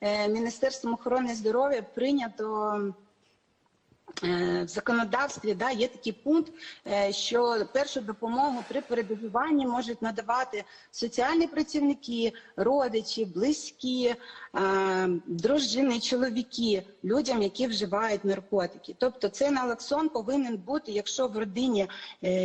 е, Міністерством охорони здоров'я прийнято. Е, В законодавстві да, є такий пункт, е, що першу допомогу при передозуванні можуть надавати соціальні працівники, родичі, близькі, е, дружини, чоловіки людям, які вживають наркотики. Тобто цей налоксон повинен бути, якщо в родині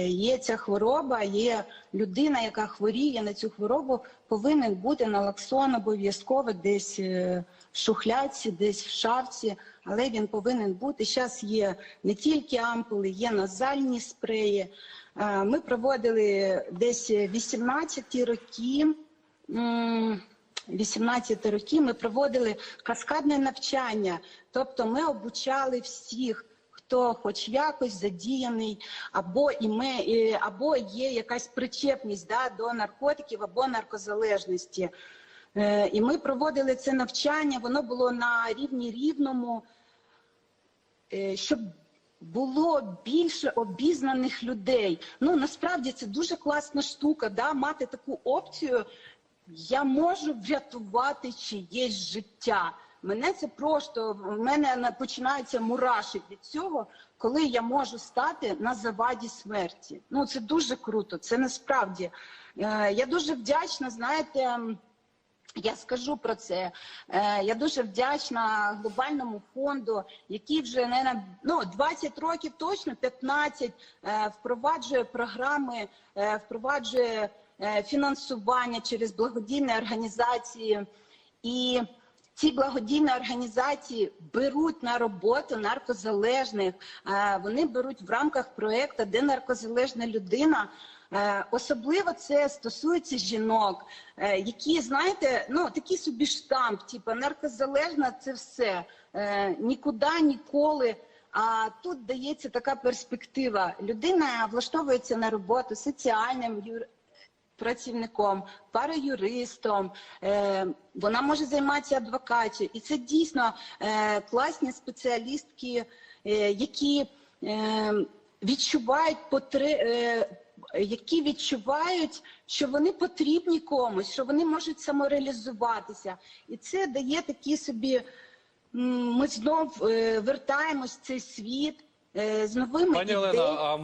є ця хвороба, є людина, яка хворіє на цю хворобу, повинен бути налоксон обов'язково десь в шухлядці, десь в шафці, але він повинен бути. Зараз є не тільки ампули, є назальні спреї. Е, Ми проводили десь 18 роки. м, 18 років ми проводили каскадне навчання, тобто ми обучали всіх, хто хоч якось задіяний, або іме, е, або є якась причепність да, до наркотиків або наркозалежності. Е, І ми проводили це навчання, воно було на рівні рівному, е, щоб було більше обізнаних людей. Ну насправді це дуже класна штука, да, мати таку опцію. Я можу врятувати чиєсь життя. Мене це просто в мене на- починаються мураші від цього, коли я можу стати на заваді смерті. Ну це дуже круто. Це насправді. Е, Я дуже вдячна, знаєте. Я скажу про це. Е, Я дуже вдячна глобальному фонду, який вже не ну 20 років, точно 15, е, впроваджує програми, е, впроваджує фінансування через благодійні організації. І ці благодійні організації беруть на роботу наркозалежних. Е, Вони беруть в рамках проєкту, де наркозалежна людина. Е, Особливо це стосується жінок, е, які, знаєте, ну такий собі штамп, типу наркозалежна це все. Нікуди, ніколи. А тут дається така перспектива. Людина влаштовується на роботу соціальним працівником, параюристом, е, вона може займатися адвокацією. І це дійсно е, класні спеціалістки, е, які відчувають потре, е, які відчувають, що вони потрібні комусь, що вони можуть самореалізуватися. І це дає такі собі. Ми знов вертаємось в цей світ з новими Пані ідеями. Олена, а